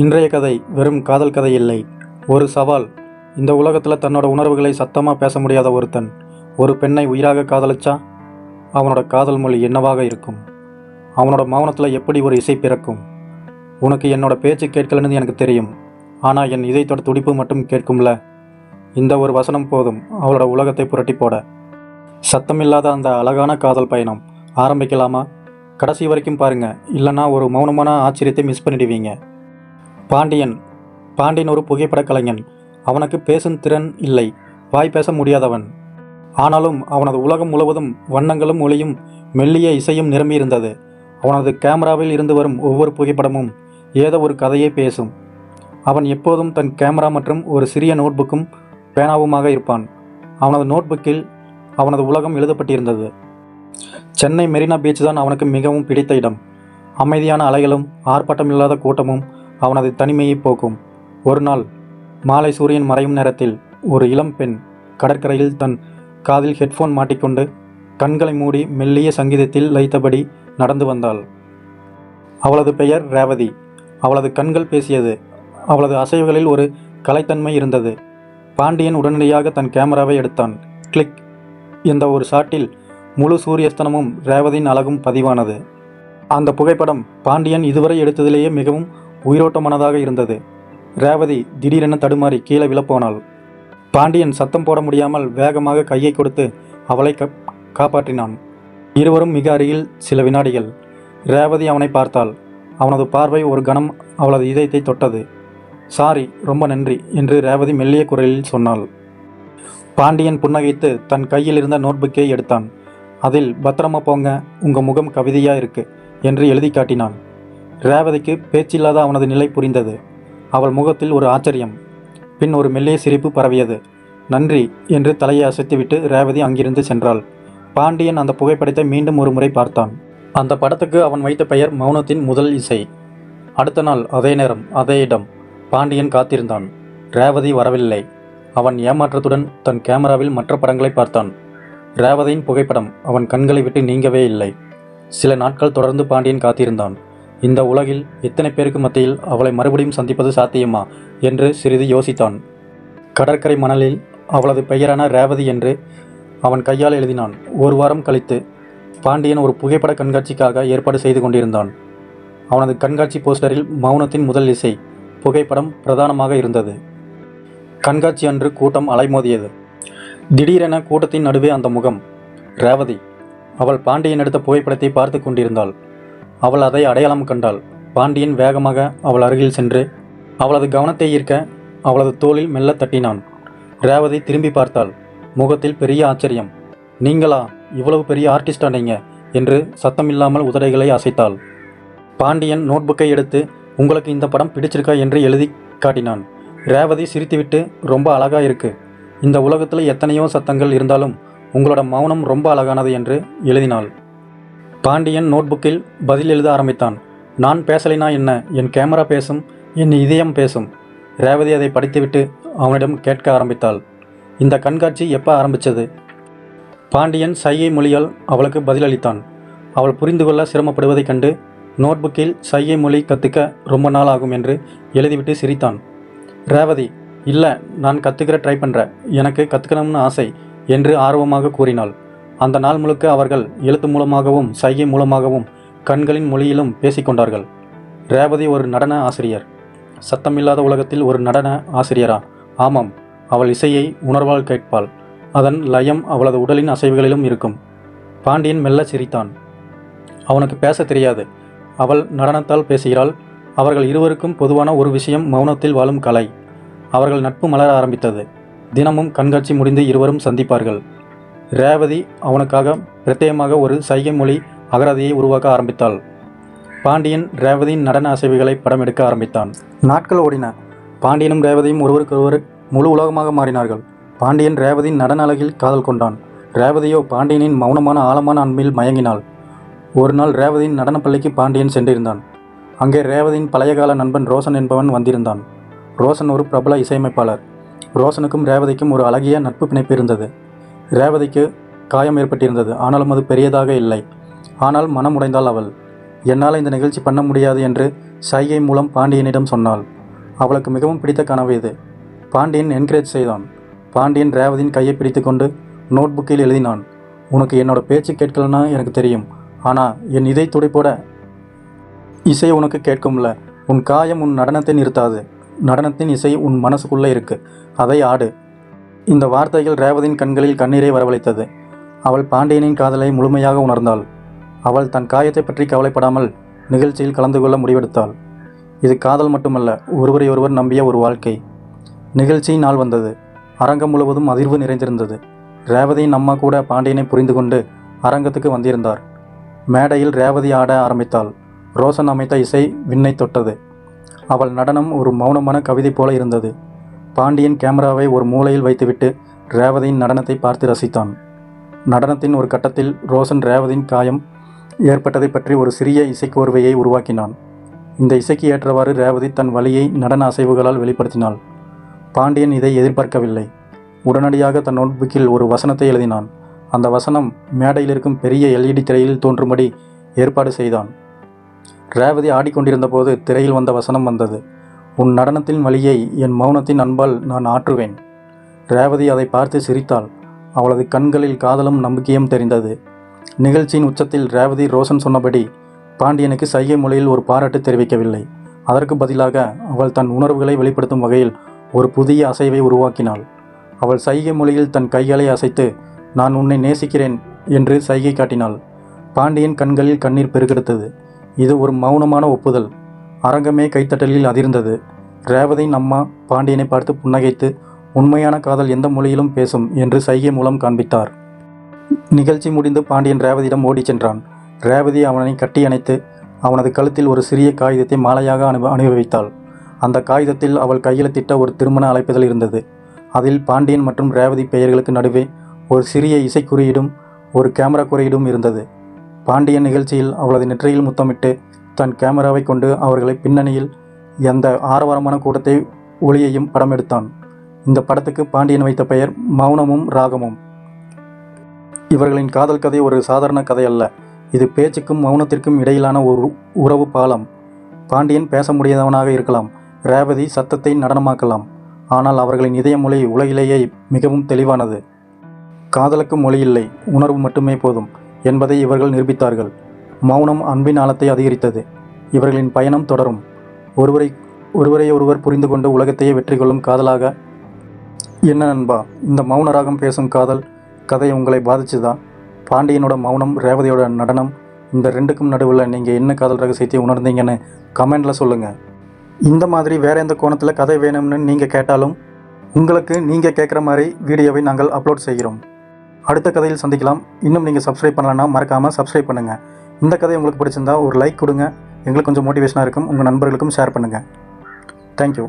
இன்றைய கதை வெறும் காதல் கதை இல்லை. ஒரு சவால். இந்த உலகத்தில் தன்னோட உணர்வுகளை சத்தமாக பேச முடியாத ஒருத்தன் ஒரு பெண்ணை உயிராக காதலிச்சா அவனோட காதல் மொழி என்னவாக இருக்கும்? அவனோட மௌனத்தில் எப்படி ஒரு இசை பிறக்கும்? உனக்கு என்னோட பேச்சு கேட்கலன்னு எனக்கு தெரியும். ஆனால் என் இதயத்தோட துடிப்பு மட்டும் கேட்கும்ல? இந்த ஒரு வசனம் போதும். அவளோட உலகத்தை புரட்டி போட. சத்தமில்லாத அந்த அழகான காதல் பயணம். ஆரம்பிக்கலாமா? கடைசி வரைக்கும் பாருங்கள் இல்லைன்னா ஒரு மௌனமான ஆச்சரியத்தை மிஸ் பண்ணிடுவீங்க. பாண்டியன் பாண்டியன் ஒரு புகைப்படக் கலைஞன். அவனுக்கு பேசும் திறன் இல்லை வாய் பேச முடியாதவன். ஆனாலும் அவனது உலகம் முழுவதும் வண்ணங்களும் ஒளியும் மெல்லிய இசையும் நிரம்பியிருந்தது. அவனது கேமராவில் இருந்து வரும் ஒவ்வொரு புகைப்படமும் ஏதோ ஒரு கதையை பேசும். அவன் எப்போதும் தன் கேமரா மற்றும் ஒரு சிறிய நோட்புக்கும் பேனாவுமாக இருப்பான். அவனது நோட்புக்கில் அவனது உலகம் எழுதப்பட்டிருந்தது. சென்னை மெரினா பீச் தான் அவனுக்கு மிகவும் பிடித்த இடம். அமைதியான அலைகளும் ஆர்ப்பாட்டமில்லாத கூட்டமும் அவனது தனிமையை போக்கும். ஒரு நாள் மாலை சூரியன் மறையும் நேரத்தில் ஒரு இளம் பெண் கடற்கரையில் தன் காதில் ஹெட்ஃபோன் மாட்டிக்கொண்டு கண்களை மூடி மெல்லிய சங்கீதத்தில் லைத்தபடி நடந்து வந்தாள். அவளது பெயர் ரேவதி. அவளது கண்கள் பேசியது. அவளது அசைவுகளில் ஒரு கலைத்தன்மை இருந்தது. பாண்டியன் உடனடியாக தன் கேமராவை எடுத்தான். கிளிக்! இந்த ஒரு ஷாட்டில் முழு சூரியஸ்தனமும் ரேவதியின் அழகும் பதிவானது. அந்த புகைப்படம் பாண்டியன் இதுவரை எடுத்ததிலேயே மிகவும் உயிரோட்டமானதாக இருந்தது. ரேவதி திடீரென தடுமாறி கீழே விழப்போனாள். பாண்டியன் சத்தம் போட முடியாமல் வேகமாக கையை கொடுத்து அவளை காப்பாற்றினான். இருவரும் மிக அருகில் சில வினாடிகள். ரேவதி அவனை பார்த்தாள். அவனது பார்வை ஒரு கணம் அவளது இதயத்தை தொட்டது. சாரி ரொம்ப நன்றி என்று ரேவதி மெல்லிய குரலில் சொன்னாள். பாண்டியன் புன்னகைத்து தன் கையில் இருந்த நோட்புக்கை எடுத்தான். அதில் பத்திரமா போங்க உங்க முகம் கவிதையா இருக்கு என்று எழுதி காட்டினான். ரேவதிக்கு பேச்சில்லாத அவனது நிலை புரிந்தது. அவள் முகத்தில் ஒரு ஆச்சரியம். பின் ஒரு மெல்லிய சிரிப்பு பரவியது. நன்றி என்று தலையை அசைத்துவிட்டு ரேவதி அங்கிருந்து சென்றாள். பாண்டியன் அந்த புகைப்படத்தை மீண்டும் ஒரு முறை பார்த்தான். அந்த படத்துக்கு அவன் வைத்த பெயர் மௌனத்தின் முதல் இசை. அடுத்த நாள் அதே நேரம் அதே இடம் பாண்டியன் காத்திருந்தான். ரேவதி வரவில்லை. அவன் ஏமாற்றத்துடன் தன் கேமராவில் மற்ற படங்களை பார்த்தான். ரேவதியின் புகைப்படம் அவன் கண்களை விட்டு நீங்கவே இல்லை. சில நாட்கள் தொடர்ந்து பாண்டியன் காத்திருந்தான். இந்த உலகில் எத்தனை பேருக்கு மத்தியில் அவளை மறுபடியும் சந்திப்பது சாத்தியமா? என்று சிறிது யோசித்தான். கடற்கரை மணலில் அவளது பெயரான ரேவதி என்று அவன் கையால் எழுதினான். ஒரு வாரம் கழித்து பாண்டியன் ஒரு புகைப்பட கண்காட்சிக்காக ஏற்பாடு செய்து கொண்டிருந்தான். அவனது கண்காட்சி போஸ்டரில் மௌனத்தின் முதல் இசை புகைப்படம் பிரதானமாக இருந்தது. கண்காட்சி அன்று கூட்டம் அலைமோதியது. திடீரென கூட்டத்தின் நடுவே அந்த முகம் ரேவதி. அவள் பாண்டியன் எடுத்த புகைப்படத்தை பார்த்து கொண்டிருந்தாள். அவள் அதை அடையாளம் கண்டாள். பாண்டியன் வேகமாக அவள் அருகில் சென்று அவளது கவனத்தை ஈர்க்க அவளது தோளில் மெல்ல தட்டினான். ரேவதி திரும்பி பார்த்தாள். முகத்தில் பெரிய ஆச்சரியம். நீங்களா? இவ்வளவு பெரிய ஆர்டிஸ்ட் நீங்க? என்று சத்தமில்லாமல் உதடைகளை அசைத்தாள். பாண்டியன் நோட்புக்கை எடுத்து உங்களுக்கு இந்த படம் பிடிச்சிருக்கா? என்று எழுதி காட்டினான். ரேவதி சிரித்துவிட்டு ரொம்ப அழகா இருக்கு. இந்த உலகத்தில் எத்தனையோ சத்தங்கள் இருந்தாலும் உங்களோட மௌனம் ரொம்ப அழகானது என்று எழுதினாள். பாண்டியன் நோட்புக்கில் பதில் எழுத ஆரம்பித்தான். நான் பேசலைனா என்ன? என் கேமரா பேசும் என் இதயம் பேசும். ரேவதி அதை படித்துவிட்டு அவனிடம் கேட்க ஆரம்பித்தாள். இந்த கண்காட்சி எப்போ ஆரம்பித்தது பாண்டியன் சைகை மொழியால் அவளுக்கு பதிலளித்தான். அவள் புரிந்து கொள்ள சிரமப்படுவதைக் கண்டு நோட்புக்கில் சைகை மொழி கற்றுக்க ரொம்ப நாள் ஆகும் என்று எழுதிவிட்டு சிரித்தான். ரேவதி இல்லை நான் கற்றுக்கிற ட்ரை பண்ணுறேன் எனக்கு கற்றுக்கணும்னு ஆசை என்று ஆர்வமாக கூறினாள். அந்த நாள் முழுக்க அவர்கள் எழுத்து மூலமாகவும் சைகை மூலமாகவும் கண்களின் மொழியிலும் பேசிக்கொண்டார்கள். ரேவதி ஒரு நடன ஆசிரியர். சத்தமில்லாத உலகத்தில் ஒரு நடன ஆசிரியரா? ஆமாம் அவள் இசையை உணர்வால் கேட்பாள். அதன் லயம் அவளது உடலின் அசைவுகளிலும் இருக்கும். பாண்டியன் மெல்ல சிரித்தான். அவனுக்கு பேச தெரியாது. அவள் நடனத்தால் பேசுகிறாள். அவர்கள் இருவருக்கும் பொதுவான ஒரு விஷயம் மௌனத்தில் வாழும் கலை. அவர்கள் நட்பு மலர ஆரம்பித்தது. தினமும் கண்காட்சி முடிந்து இருவரும் சந்திப்பார்கள். ரேவதி அவனுக்காக பிரத்யேகமாக ஒரு சைகை மொழி அகராதியை உருவாக்க ஆரம்பித்தாள். பாண்டியன் ரேவதியின் நடன அசைவுகளை படம் எடுக்க ஆரம்பித்தான். நாட்கள் ஓடின. பாண்டியனும் ரேவதியும் ஒருவருக்கொருவர் முழு உலகமாக மாறினார்கள். பாண்டியன் ரேவதியின் நடன அழகில் காதல் கொண்டான். ரேவதியோ பாண்டியனின் மௌனமான ஆழமான அன்பில் மயங்கினாள். ஒரு நாள் ரேவதியின் நடனப் பள்ளிக்கு பாண்டியன் சென்றிருந்தான். அங்கே ரேவதியின் பழைய கால நண்பன் ரோஷன் என்பவன் வந்திருந்தான். ரோஷன் ஒரு பிரபல இசையமைப்பாளர். ரோஷனுக்கும் ரேவதிக்கும் ஒரு அழகிய நட்பு பிணைப்பு இருந்தது. ரேவதிக்கு காயம் ஏற்பட்டிருந்தது. ஆனாலும் அது பெரியதாக இல்லை. ஆனால் மனம் உடைந்தாள் அவள். என்னால் இந்த நிகழ்ச்சி பண்ண முடியாது என்று சைகை மூலம் பாண்டியனிடம் சொன்னாள். அவளுக்கு மிகவும் பிடித்த கனவு இது. பாண்டியன் என்கரேஜ் செய்தான். பாண்டியன் ரேவதியின் கையை பிடித்துக்கொண்டு நோட் புக்கில் எழுதினான். உனக்கு என்னோட பேச்சு கேட்கலன்னா எனக்கு தெரியும். ஆனால் என் இதை துடைப்போட இசை உனக்கு கேட்கும்ல. உன் காயம் உன் நடனத்தை நிறுத்தாது. நடனத்தின் இசை உன் மனசுக்குள்ளே இருக்கு. அதை ஆடு. இந்த வார்த்தைகள் ரேவதியின் கண்களில் கண்ணீரை வரவழைத்தது. அவள் பாண்டியனின் காதலை முழுமையாக உணர்ந்தாள். அவள் தன் காயத்தை பற்றி கவலைப்படாமல் நிகழ்ச்சியில் கலந்து கொள்ள முடிவெடுத்தாள். இது காதல் மட்டுமல்ல ஒருவரை ஒருவர் நம்பிய ஒரு வாழ்க்கை. நிகழ்ச்சியின் நாள் வந்தது. அரங்கம் முழுவதும் அதிர்வு நிறைந்திருந்தது. ரேவதியின் அம்மா கூட பாண்டியனை புரிந்து கொண்டு அரங்கத்துக்கு வந்திருந்தார். மேடையில் ரேவதி ஆட ஆரம்பித்தாள். ரோஷன் அமைத்த இசை விண்ணை தொட்டது. அவள் நடனம் ஒரு மௌனமான கவிதை போல இருந்தது. பாண்டியன் கேமராவை ஒரு மூலையில் வைத்துவிட்டு ரேவதியின் நடனத்தை பார்த்து ரசித்தான். நடனத்தின் ஒரு கட்டத்தில் ரோஷன் ரேவதியின் காயம் ஏற்பட்டதை பற்றி ஒரு சிறிய இசைக்கோர்வையை உருவாக்கினான். இந்த இசைக்கு ஏற்றவாறு ரேவதி தன் வழியை நடன அசைவுகளால் வெளிப்படுத்தினாள். பாண்டியன் இதை எதிர்பார்க்கவில்லை. உடனடியாக தன் நோட்புக்கில் ஒரு வசனத்தை எழுதினான். அந்த வசனம் மேடையில் இருக்கும் பெரிய எல்இடி திரையில் தோன்றும்படி ஏற்பாடு செய்தான். ரேவதி ஆடிக்கொண்டிருந்த போது திரையில் வந்த வசனம் வந்தது. உன் நடனத்தின் வழியை என் மௌனத்தின் அன்பால் நான் ஆற்றுவேன். ரேவதி அதை பார்த்து சிரித்தாள். அவளது கண்களில் காதலும் நம்பிக்கையும் தெரிந்தது. நிகழ்ச்சியின் உச்சத்தில் ரேவதி ரோஷன் சொன்னபடி பாண்டியனுக்கு சைகை மொழியில் ஒரு பாராட்டு தெரிவிக்கவில்லை. அதற்கு பதிலாக அவள் தன் உணர்வுகளை வெளிப்படுத்தும் வகையில் ஒரு புதிய அசைவை உருவாக்கினாள். அவள் சைகை மொழியில் தன் கைகளை அசைத்து நான் உன்னை நேசிக்கிறேன் என்று சைகை காட்டினாள். பாண்டியன் கண்களில் கண்ணீர் பெருகெடுத்தது. இது ஒரு மௌனமான ஒப்புதல். அரங்கமே கைத்தட்டலில் அதிர்ந்தது. ரேவதியின் அம்மா பாண்டியனை பார்த்து புன்னகைத்து உண்மையான காதல் எந்த மொழியிலும் பேசும் என்று சைகை மூலம் காண்பித்தார். நிகழ்ச்சி முடிந்து பாண்டியன் ரேவதியிடம் ஓடிச் சென்றான். ரேவதி அவனை கட்டி அணைத்து அவனது கழுத்தில் ஒரு சிறிய காகிதத்தை மாலையாக அனுப அனுபவித்தாள் அந்த காகிதத்தில் அவள் கையெழுத்திட்ட ஒரு திருமண அழைப்புதல் இருந்தது. அதில் பாண்டியன் மற்றும் ரேவதி பெயர்களுக்கு நடுவே ஒரு சிறிய இசைக்குறியீடும் ஒரு கேமரா குறியீடும் இருந்தது. பாண்டியன் நிகழ்ச்சியில் அவளது நெற்றியில் முத்தமிட்டு தன் கேமராவை கொண்டு அவர்களை பின்னணியில் எந்த ஆரவாரமான கூட்டத்தை ஒளியையும் படம் எடுத்தான். இந்த படத்துக்கு பாண்டியன் வைத்த பெயர் மௌனமும் ராகமும். இவர்களின் காதல் கதை ஒரு சாதாரண கதை அல்ல. இது பேச்சுக்கும் மௌனத்திற்கும் இடையிலான ஒரு உறவு பாலம். பாண்டியன் பேச முடியாதவனாக இருக்கலாம். ரேவதி சத்தத்தை நடனமாக்கலாம். ஆனால் அவர்களின் இதய மொழி உலகிலேயே மிகவும் தெளிவானது. காதலுக்கு மொழி இல்லை உணர்வு மட்டுமே போதும் என்பதை இவர்கள் நிரூபித்தார்கள். மௌனம் அன்பின் ஆழத்தை அதிகரித்தது. இவர்களின் பயணம் தொடரும். ஒருவரை ஒருவரை ஒருவர் புரிந்து கொண்டு உலகத்தையே வெற்றி கொள்ளும் காதலாக. என்ன நண்பா இந்த மௌன ராகம் பேசும் காதல் கதை உங்களை பாதிச்சுதா? பாண்டியனோட மௌனம் ரேவதியோட நடனம் இந்த ரெண்டுக்கும் நடுவில் நீங்கள் என்ன காதல் ரகசியத்தை உணர்ந்தீங்கன்னு கமெண்டில் சொல்லுங்கள் இந்த மாதிரி வேற எந்த கோணத்தில் கதை வேணும்னு நீங்கள் கேட்டாலும் உங்களுக்கு நீங்கள் கேட்குற மாதிரி வீடியோவை நாங்கள் அப்லோட் செய்கிறோம். அடுத்த கதையில் சந்திக்கலாம். இன்னும் நீங்கள் சப்ஸ்கிரைப் பண்ணலன்னா மறக்காமல் சப்ஸ்கிரைப் பண்ணுங்கள் இந்த கதை உங்களுக்கு பிடிச்சிருந்தா ஒரு லைக் கொடுங்க. எங்களுக்கு கொஞ்சம் மோட்டிவேஷனாக இருக்கும். உங்கள் நண்பர்களுக்கும் ஷேர் பண்ணுங்கள் தேங்க்யூ